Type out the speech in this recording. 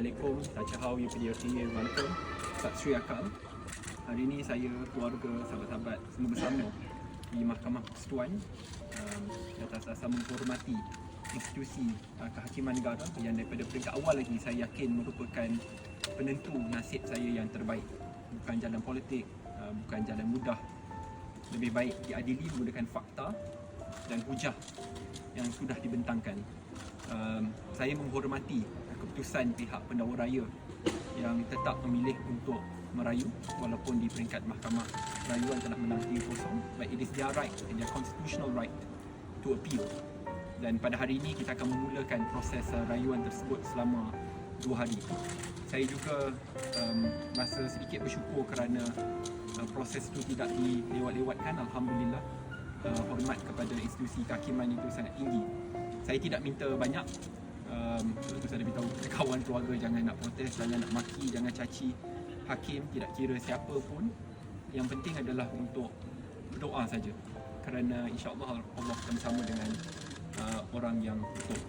Assalamualaikum, Tacha Hau, UPDRT, Waalaikum, Sat Sri Akal. Hari ini saya, keluarga, sahabat-sahabat semua bersama di Mahkamah Persekutuan um, atas asas menghormati institusi uh, kehakiman negara yang daripada peringkat awal lagi saya yakin merupakan penentu nasib saya yang terbaik. Bukan jalan politik, uh, bukan jalan mudah. Lebih baik diadili menggunakan fakta dan hujah yang sudah dibentangkan. Saya menghormati keputusan pihak pendakwa raya yang tetap memilih untuk merayu walaupun di peringkat mahkamah rayuan telah menang 3-0 but it is their right and their constitutional right to appeal. Dan pada hari ini kita akan memulakan proses uh, rayuan tersebut selama dua hari. Saya juga um, rasa sedikit bersyukur kerana uh, proses itu tidak dilewat-lewatkan. Alhamdulillah uh, hormat kepada institusi kehakiman itu sangat tinggi. Saya tidak minta banyak um, itu saya beritahu kawan keluarga jangan nak protes, jangan nak maki, jangan caci hakim, tidak kira siapa pun. Yang penting adalah untuk berdoa saja. Kerana insyaAllah Allah akan bersama dengan uh, orang yang betul